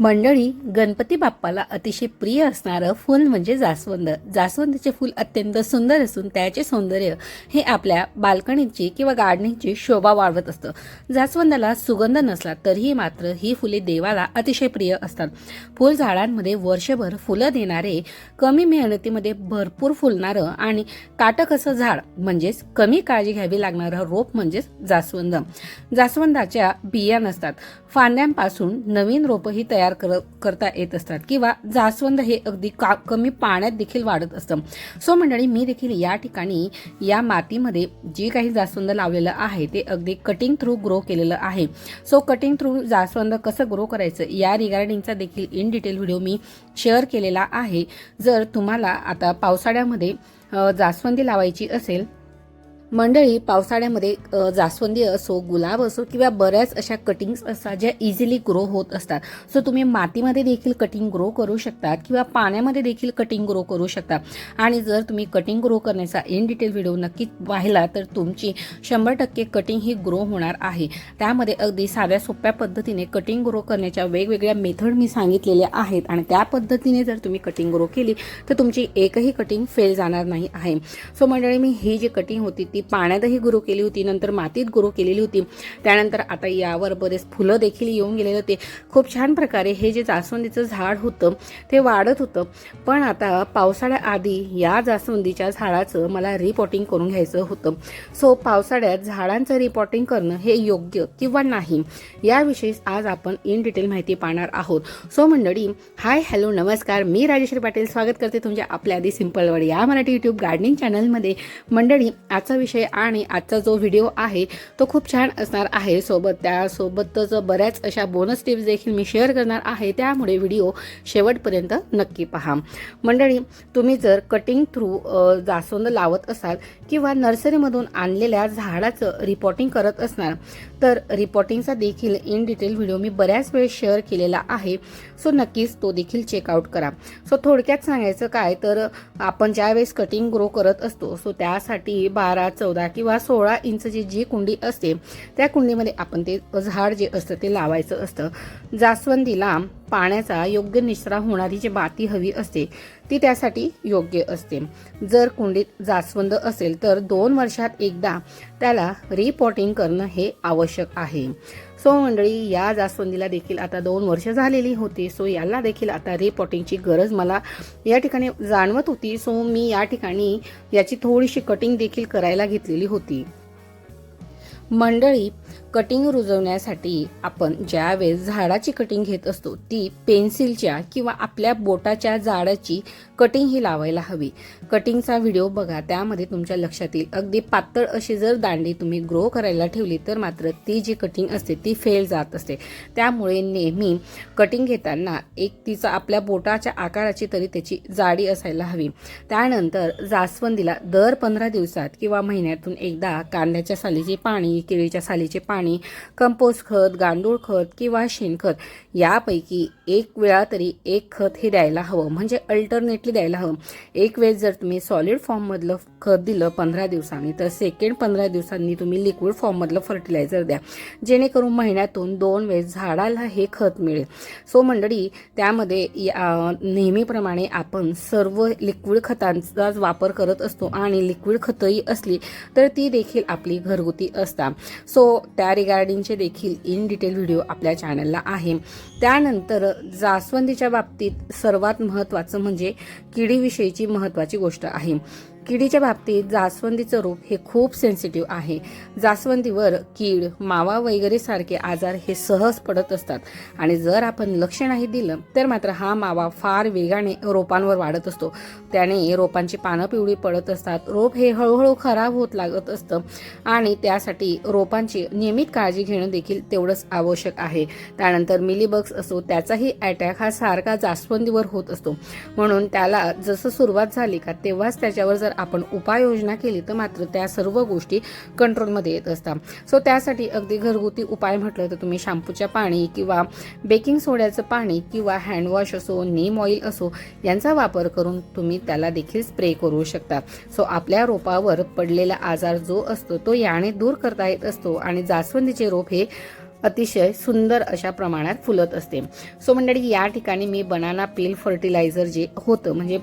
मंडळी गणपती बाप्पाला अतिशय प्रिय असणारं फूल म्हणजे जास्वंद. जास्वंदचे फूल अत्यंत सुंदर असून त्याचे सौंदर्य हे आपल्या बाल्कनीची किंवा गार्डनिंगची शोभा वाढवत असतं. जास्वंदाला सुगंध नसला तरीही मात्र ही फुले देवाला अतिशय प्रिय असतात. फुल झाडांमध्ये वर्षभर फुलं देणारे कमी मेहनतीमध्ये भरपूर फुलणारं आणि काटक असं झाड म्हणजेच कमी काळजी घ्यावी लागणारं रोप म्हणजेच जास्वंद. जास्वंदाच्या बिया नसतात. फांद्यांपासून नवीन रोपही तयार कर करता येत असतात किंवा जास्वंद हे अगदी का कमी पाण्यात देखील वाढत असतं. सो मंडळी मी देखील या ठिकाणी या मातीमध्ये जे काही जास्वंद लावलेलं आहे ते अगदी कटिंग थ्रू ग्रो केलेलं आहे. सो कटिंग थ्रू जास्वंद कसं ग्रो करायचं या रिगार्डिंगचा देखील इन डिटेल व्हिडिओ मी शेअर केलेला आहे. जर तुम्हाला आता पावसाळ्यामध्ये जास्वंदी लावायची असेल मंडळी पावसाळ्यामध्ये जास्वंदी असो गुलाब असो किंवा बऱ्याच अशा कटिंग्स असतात ज्या इझिली ग्रो होत असतात. सो तुम्ही मातीमध्ये देखील कटिंग ग्रो करू शकतात किंवा पाण्यामध्ये देखील कटिंग ग्रो करू शकता. आणि जर तुम्ही कटिंग ग्रो करण्याचा इन डिटेल व्हिडिओ नक्की पाहिला तर तुमची शंभर टक्के कटिंग ही ग्रो होणार आहे. त्यामध्ये अगदी साध्या सोप्या पद्धतीने कटिंग ग्रो करण्याच्या वेगवेगळ्या मेथड मी सांगितलेल्या आहेत. आणि त्या पद्धतीने जर तुम्ही कटिंग ग्रो केली तर तुमची एकही कटिंग फेल जाणार नाही आहे. सो मंडळी मी ही जी कटिंग होती ती पाण्यातही गुरु केली होती नंतर मातीत गुरु केलेली होती. त्यानंतर आता यावर बरेच फुलं देखील येऊन गेलेले होते. खूप छान प्रकारे हे जे जास्वंदीचं झाड होतं ते वाढत होतं. पण आता पावसाळ्याआधी या जास्वंदीच्या झाडाचं मला रिपॉटिंग करून घ्यायचं होतं. सो पावसाळ्यात झाडांचं रिपॉटिंग करणं हे योग्य किंवा नाही याविषयी आज आपण इन डिटेल माहिती पाहणार आहोत. सो मंडळी हाय हॅलो नमस्कार. मी राजेश्री पाटील. स्वागत करते तुमच्या आपल्या आधी सिंपलवर या मराठी युट्यूब गार्डनिंग चॅनलमध्ये मंडळी आजचा विषय आणि आजचा जो व्हिडिओ आहे तो खूप छान असणार आहे. सोबत त्यासोबतच बऱ्याच अशा बोनस टिप्स देखील मी शेअर करणार आहे. त्यामुळे व्हिडिओ शेवटपर्यंत नक्की पहा. मंडळी तुम्ही जर कटिंग थ्रू जास्वंद लावत असाल किंवा नर्सरीमधून आणलेल्या झाडाचं रिपोर्टिंग करत असणार तर रिपोर्टिंगचा देखील इन डिटेल व्हिडिओ मी बऱ्याच वेळेस शेअर केलेला आहे. सो नक्कीच तो देखील चेकआउट करा. सो थोडक्यात सांगायचं काय तर आपण ज्यावेळेस कटिंग ग्रो करत असतो सो त्यासाठी बारा चौदा किंवा सोळा इंचची जी कुंडी असते त्या कुंडीमध्ये आपण ते झाड जे असतं ते लावायचं असतं. जास्वंदीला पाण्याचा योग्य निचरा होणारी जी माती हवी असते ती त्यासाठी योग्य असते. जर कुंडीत जास्वंद असेल तर दोन वर्षात एकदा त्याला रिपॉटिंग करणं हे आवश्यक आहे. सो मंडळी या जास्वंदीला देखील आता दोन वर्ष झालेली होती. सो याला देखील आता रिपॉटिंगची गरज मला या ठिकाणी जाणवत होती. सो मी या ठिकाणी याची थोडीशी कटिंग देखील करायला घेतलेली होती. मंडळी कटिंग रुजवण्यासाठी आपण ज्यावेळेस झाडाची कटिंग घेत असतो ती पेन्सिलच्या किंवा आपल्या बोटाच्या जाडाची कटिंग ही लावायला हवी. कटिंगचा व्हिडिओ बघा त्यामध्ये तुमच्या लक्षात येईल अगदी पातळ अशी जर दांडी तुम्ही ग्रो करायला ठेवली तर मात्र ती जी कटिंग असते ती फेल जात असते. त्यामुळे नेहमी कटिंग घेताना एक तिचा आपल्या बोटाच्या आकाराची तरी त्याची जाडी असायला हवी. त्यानंतर जास्वंदीला दर पंधरा दिवसात किंवा महिन्यातून एकदा कांद्याच्या सालीचे पाणी केळीच्या सालीचे पाणी कंपोस्ट खत गांडूळ खत किंवा शेणखत यापैकी एक वेळा तरी एक खत हे द्यायला हवं. म्हणजे अल्टरनेटली द्यायला हवं. एक वेळेस जर तुम्ही सॉलिड फॉर्ममधलं खत दिलं पंधरा दिवसांनी तर सेकंड पंधरा दिवसांनी तुम्ही लिक्विड फॉर्ममधलं फर्टिलायझर द्या. जेणेकरून महिन्यातून दोन वेळेस झाडाला हे खत मिळेल. सो मंडळी त्यामध्ये या- नेहमीप्रमाणे आपण सर्व लिक्विड खतांचाच वापर करत असतो आणि लिक्विड खतही असली तर ती देखील आपली घरगुती असतात सो त्या रिगार्डिंगचे देखील इन डिटेल व्हिडिओ आपल्या चॅनलला आहे. त्यानंतर जास्वंदीच्या बाबतीत सर्वात महत्त्वाचं म्हणजे किडीविषयीची महत्त्वाची गोष्ट आहे. किडीच्या बाबतीत जास्वंदीचं रोप हे खूप सेन्सिटिव्ह आहे. जास्वंदीवर कीड मावा वगैरे सारखे आजार हे सहज पडत असतात. आणि जर आपण लक्ष नाही दिलं तर मात्र हा मावा फार वेगाने रोपांवर वाढत असतो. त्याने रोपांची पानं पिवळी पडत असतात. रोप हे हळूहळू खराब होत लागत असतं. आणि त्यासाठी रोपांची नियमित काळजी घेणं देखील तेवढंच आवश्यक आहे. त्यानंतर मिलीबग्स असो त्याचाही अटॅक हा सारखा जास्वंदीवर होत असतो. म्हणून त्याला जसं सुरुवात झाली का तेव्हाच त्याच्यावर जर आपण उपाययोजना केली तर मात्र त्या सर्व गोष्टी कंट्रोलमध्ये येत असतात. सो त्यासाठी अगदी घरगुती उपाय म्हटलं तर तुम्ही शॅम्पूच्या पाणी किंवा बेकिंग सोड्याचं पाणी किंवा हँडवॉश असो नीम ऑइल असो यांचा वापर करून तुम्ही त्याला देखील स्प्रे करू शकता. सो आपल्या रोपावर पडलेला आजार जो असतो तो याने दूर करता येत असतो आणि जास्वंदीचे रोप हे अतिशय सुंदर अशा प्रमाणात फुलत असते. सो मंडळी या ठिकाणी मी बनाना पील फर्टिलायझर जे होतं म्हणजे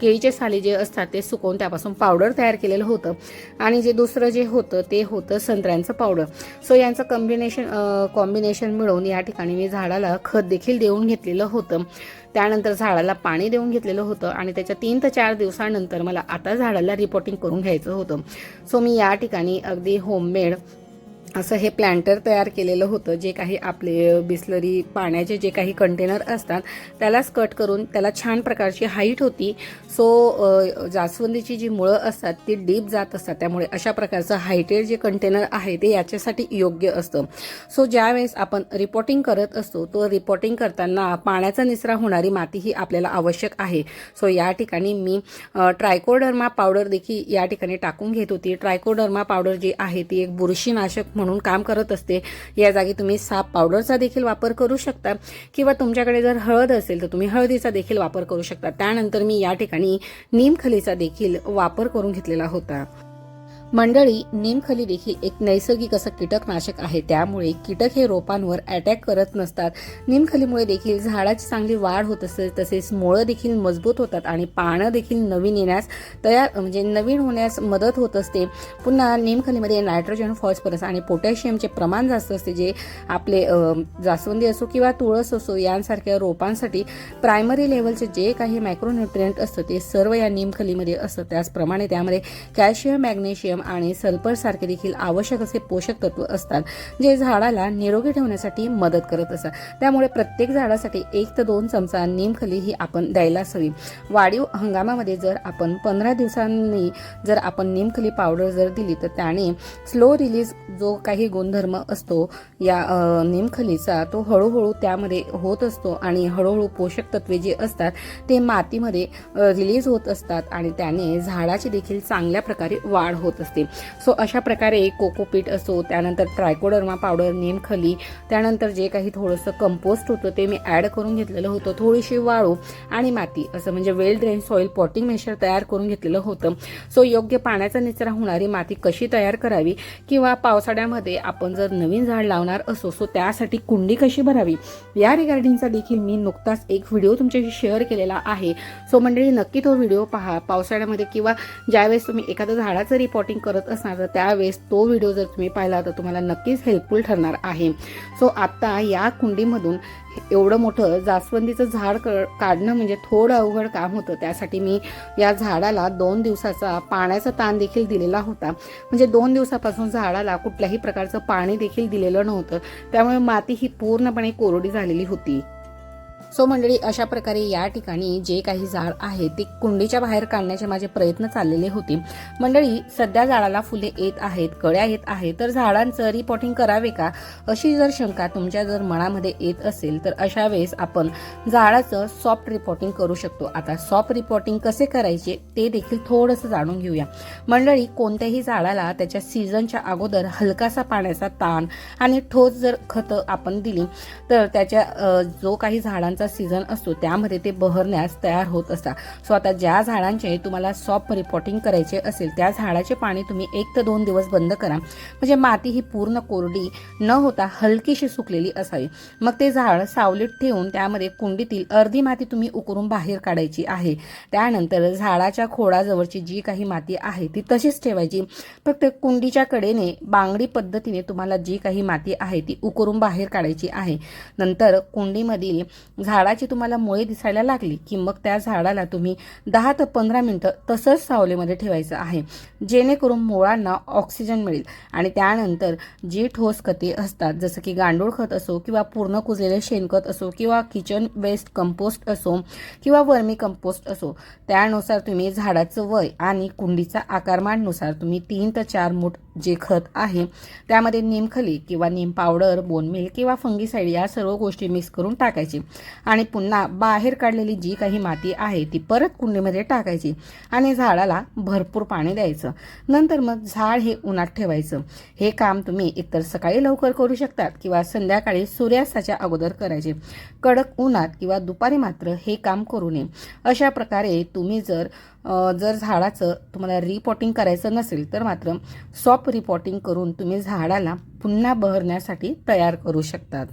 केळीचे साली जे असतात ते सुकवून त्यापासून पावडर तयार केलेलं होतं. आणि जे दुसरं जे होतं ते होतं संत्र्यांचं पावडर सो यांचं कॉम्बिनेशन कॉम्बिनेशन मिळवून या ठिकाणी मी झाडाला खत देखील देऊन घेतलेलं होतं. त्यानंतर झाडाला पाणी देऊन घेतलेलं होतं आणि त्याच्या तीन ते चार दिवसानंतर मला आता झाडाला रिपोर्टिंग करून घ्यायचं होतं. सो मी या ठिकाणी अगदी होममेड असं हे प्लॅन्टर तयार केलेलं होतं जे काही आपले बिस्लरी पाण्याचे जे काही कंटेनर असतात त्यालाच कट करून त्याला छान प्रकारची हाईट होती. सो जास्वंदीची जी मुळं असतात ती डीप जात असतात. त्यामुळे अशा प्रकारचं हायटेड जे कंटेनर आहे ते याच्यासाठी योग्य असतं. सो ज्यावेळेस आपण रिपोर्टिंग करत असतो तो रिपोर्टिंग करताना पाण्याचा निचरा होणारी माती ही आपल्याला आवश्यक आहे. सो या ठिकाणी मी ट्रायकोडर्मा पावडर देखील या ठिकाणी टाकून घेत होती. ट्रायकोडर्मा पावडर जी आहे ती एक बुरशीनाशक म्हणून म्हणून काम करत असते. या जागी तुम्ही साप पावडरचा देखील वापर करू शकता किंवा तुमच्याकडे जर हळद असेल तर तुम्ही हळदीचा देखील वापर करू शकता. त्यानंतर मी या ठिकाणी नीमखलीचा देखील वापर करून घेतलेला होता. मंडळी नीमखली देखील एक नैसर्गिक असं कीटकनाशक आहे. त्यामुळे कीटक हे रोपांवर अटॅक करत नसतात. नीमखलीमुळे देखील झाडाची चांगली वाढ होत असते तसेच मुळं देखील मजबूत होतात आणि पानं देखील नवीन येण्यास तयार म्हणजे नवीन होण्यास मदत होत असते. पुन्हा नीमखलीमध्ये नायट्रोजन फॉस्फरस आणि पोटॅशियमचे प्रमाण जास्त असते जे आपले जास्वंदी असो किंवा तुळस असो यांसारख्या रोपांसाठी प्रायमरी लेवलचे जे काही मायक्रोन्युट्रियंट असतं ते सर्व या नीमखलीमध्ये असतं. त्याचप्रमाणे त्यामध्ये कॅल्शियम मॅग्नेशियम आणि सल्फरसारखे देखील आवश्यक असे पोषक तत्व असतात जे झाडाला निरोगी ठेवण्यासाठी मदत करत असतात. त्यामुळे प्रत्येक झाडासाठी एक ते दोन चमचा नीमखली ही आपण द्यायलाच हवी. वाढीव हंगामामध्ये जर आपण पंधरा दिवसांनी जर आपण नीमखली पावडर जर दिली तर त्याने स्लो रिलीज जो काही गुणधर्म असतो या निमखलीचा नीमखलीचा तो हळूहळू त्यामध्ये होत असतो आणि हळूहळू पोषक तत्वे जे असतात ते मातीमध्ये रिलीज होत असतात आणि त्याने झाडाची देखील चांगल्या प्रकारे वाढ होत असते. सो अशा प्रकारे कोकोपीट असो त्यानंतर ट्रायकोडर्मा पावडर नीमखली त्यानंतर जे काही थोडंसं कंपोस्ट होतं ते मी ॲड करून घेतलेलं होतं. थोडीशी वाळू आणि माती असं म्हणजे well drain soil potting mixture तयार करून घेतलेलं होतं. सो योग्य पाण्याचा निचरा होणारी माती कशी तयार करावी? किंवा पावसाळ्यामध्ये आपण जर नवीन झाड लावणार असो सो त्यासाठी कुंडी कशी भरावी? या रिगार्डिंगचा देखील मी नुकताच एक व्हिडिओ तुमच्याशी शेअर केलेला आहे. सो मंडळी नक्की तो व्हिडिओ पहा. पावसाळ्यामध्ये किंवा ज्यावेळेस तुम्ही एखादं झाडाचं रिपोर्टिंग करत असणार तर त्यावेळेस तो व्हिडिओ जर तुम्ही पाहिला तर तुम्हाला नक्कीच हेल्पफुल ठरणार आहे. सो आता या कुंडीमधून एवढं मोठं जास्वंदीचं झाड क- काढणं म्हणजे थोडं अवघड काम होतं. त्यासाठी मी या झाडाला दोन दिवसाचा पाण्याचा ताण देखील दिलेला होता. म्हणजे दोन दिवसापासून झाडाला कुठल्याही प्रकारचं पाणी देखील दिलेलं नव्हतं. त्यामुळे माती ही पूर्णपणे कोरडी झालेली होती. सो मंडळी अशा प्रकारे या ठिकाणी जे काही झाड आहे ते कुंडीच्या बाहेर काढण्याचे माझे प्रयत्न चाललेले होते. मंडळी सध्या झाडाला फुले येत आहेत कळ्या येत आहेत तर झाडांचं रिपोर्टिंग करावे का? अशी जर शंका तुमच्या जर मनामध्ये येत असेल तर अशा वेळेस आपण झाडाचं सॉफ्ट रिपोर्टिंग करू शकतो. आता सॉफ्ट रिपोर्टिंग कसे करायचे ते देखील थोडंसं जाणून घेऊया. मंडळी कोणत्याही झाडाला त्याच्या सीझनच्या अगोदर हलकासा पाण्याचा ताण आणि ठोस जर खतं आपण दिली तर त्याच्या जो काही झाडांचा सीझन असतो त्यामध्ये ते बहरण्यास तयार होत असतात. सो आता ज्या झाडांचे तुम्हाला सॉफ्ट रिपोर्टिंग करायचे असेल त्या झाडाचे पाणी तुम्ही एक ते दोन दिवस बंद करा. म्हणजे माती ही पूर्ण कोरडी न होता हलकीशी सुकलेली असावी. मग ते झाड सावलीत ठेवून त्यामध्ये कुंडीतील अर्धी माती तुम्ही उकरून बाहेर काढायची आहे. त्यानंतर झाडाच्या खोडाजवळची जी काही माती आहे ती तशीच ठेवायची. फक्त कुंडीच्या कडेने बांगडी पद्धतीने तुम्हाला जी काही माती आहे ती उकरून बाहेर काढायची आहे. नंतर कुंडीमधील झाडाची तुम्हाला मुळे दिसायला लागली की मग त्या झाडाला तुम्ही दहा ते पंधरा मिनटं तसंच सावलीमध्ये ठेवायचं आहे. जेणेकरून मुळांना ऑक्सिजन मिळेल. आणि त्यानंतर जी ठोस खते असतात जसं की गांडूळ खत असो किंवा पूर्ण कुजलेले शेणखत असो किंवा किचन वेस्ट कंपोस्ट असो किंवा वर्मी कंपोस्ट असो त्यानुसार तुम्ही झाडाचं वय आणि कुंडीचा आकारमाननुसार तुम्ही तीन ते चार मूठ जे खत आहे त्यामध्ये निमखली किंवा निम पावडर बोनमिल किंवा फंगीसाईड या सर्व गोष्टी मिक्स करून टाकायची. आणि पुन्हा बाहेर काढलेली जी काही माती आहे ती परत कुंडीमध्ये टाकायची आणि झाडाला भरपूर पाणी द्यायचं. नंतर मग झाड हे उन्हात ठेवायचं. हे काम तुम्ही एकतर सकाळी लवकर करू शकतात किंवा संध्याकाळी सूर्यास्ताच्या अगोदर करायचे. कडक उन्हात किंवा दुपारी मात्र हे काम करू नये. अशा प्रकारे तुम्ही जर जर झाडाचं तुम्हाला रिपॉटिंग करायचं नसेल तर मात्र सॉप रिपॉटिंग करून तुम्ही झाडाला पुन्हा बहरण्यासाठी तयार करू शकतात.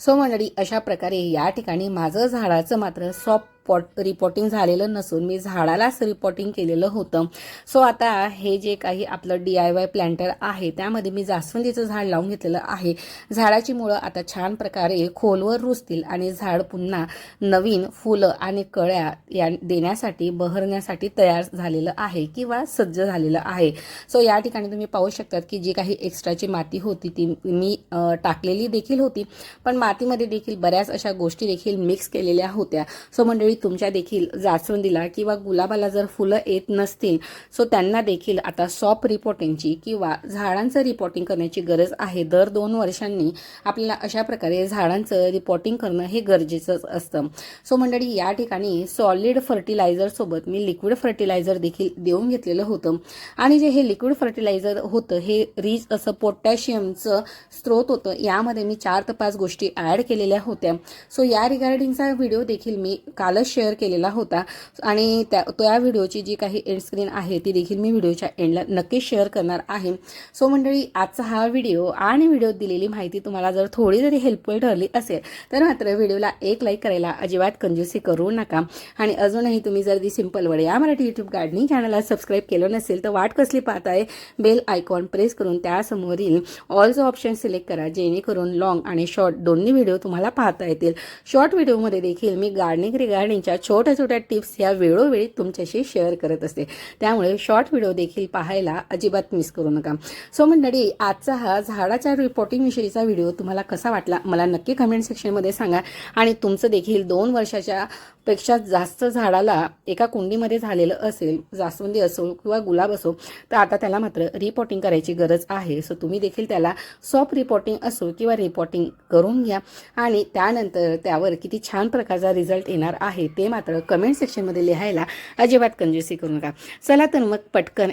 सो मंडळी अशा प्रकारे या ठिकाणी माझं झाडाचं मात्र सॉप पॉट रिपोर्टिंग झालेलं नसून मी झाडालाच रिपोर्टिंग केलेलं होतं. सो आता हे जे काही आपलं डी आय वाय प्लॅन्टर आहे त्यामध्ये मी जास्वंदीचं झाड लावून घेतलेलं आहे. झाडाची मुळं आता छान प्रकारे खोलवर रुजतील आणि झाड पुन्हा नवीन फुलं आणि कळ्या या देण्यासाठी बहरण्यासाठी तयार झालेलं आहे किंवा सज्ज झालेलं आहे. सो या ठिकाणी तुम्ही पाहू शकतात की जी काही एक्स्ट्राची माती होती ती मी टाकलेली देखील होती. पण मातीमध्ये देखील बऱ्याच अशा गोष्टी देखील मिक्स केलेल्या होत्या. सो मंडळी तुमच्या देखील जास्वंदीला किंवा गुलाबाला जर फुलं येत नसतील सो त्यांना देखील आता सॉप रिपोर्टिंगची किंवा झाडांचं रिपोर्टिंग करण्याची गरज आहे. दर दोन वर्षांनी आपल्याला अशा प्रकारे झाडांचं रिपोर्टिंग करणं हे गरजेचंच असतं. सो मंडळी या ठिकाणी सॉलिड फर्टिलायझरसोबत मी लिक्विड फर्टिलायझर देखील देऊन घेतलेलं होतं. आणि जे हे लिक्विड फर्टिलायझर होतं हे रिच असं पोटॅशियमचं स्त्रोत होतं. यामध्ये मी चार ते पाच गोष्टी ॲड केलेल्या होत्या. सो या रिगार्डिंगचा व्हिडिओ देखील मी कालच शेअर केलेला होता. आणि त्या त्या व्हिडिओची जी काही एंड स्क्रीन आहे ती देखील मी व्हिडिओच्या एंडला नक्कीच शेअर करणार आहे. सो मंडळी आजचा हा व्हिडिओ आणि व्हिडिओत दिलेली माहिती तुम्हाला जर थोडी जरी हेल्पफुल ठरली असेल तर मात्र व्हिडिओला एक लाईक करायला अजिबात कंजूसी करू नका. आणि अजूनही तुम्ही जर दी सिंपल वडे या मराठी यूट्यूब गार्डनिंग चॅनलला सबस्क्राईब केलं नसेल तर वाट कसली पाहताय? बेल आयकॉन प्रेस करून त्यासमोरील ऑलचं ऑप्शन सिलेक्ट करा जेणेकरून लॉंग आणि शॉर्ट दोन्ही व्हिडिओ तुम्हाला पाहता येतील. शॉर्ट व्हिडिओमध्ये देखील मी गार्डनिंग रिगार्डिंगच्या छोट्या छोट्या टिप्स या वेळोवेळी तुमच्याशी शेअर करत असते. त्यामुळे शॉर्ट व्हिडिओ देखील पाहायला अजिबात मिस करू नका. सो मंडळी आजचा हा झाडाच्या रिपोर्टिंग विषयीचा व्हिडिओ तुम्हाला कसा वाटला? मला नक्की कमेंट सेक्शनमध्ये सांगा. आणि तुमचं देखील दोन वर्षाच्या पेक्षा जास्त झाडाला एका कुंडीमध्ये झालेलं असेल जास्वंदी असो किंवा गुलाब असो तर आता त्याला मात्र रिपोर्टिंग करायची गरज आहे. सो तुम्ही देखील त्याला सॉफ्ट रिपोर्टिंग असो किंवा रिपोर्टिंग करून घ्या. आणि त्यानंतर त्यावर किती छान प्रकारचा रिझल्ट येणार आहे आहे ते मात्र कमेंट सेक्शनमध्ये लिहायला अजिबात कंजूसी करू नका. चला तर मग पटकन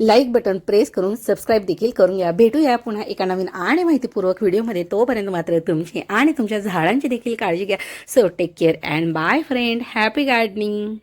लाईक बटन प्रेस करून सबस्क्राईब देखील करून घ्या. भेटूया पुन्हा एका नवीन आणि माहितीपूर्वक व्हिडिओमध्ये तोपर्यंत मात्र तुमची आणि तुमच्या झाडांची देखील काळजी घ्या. So take care and bye friend happy gardening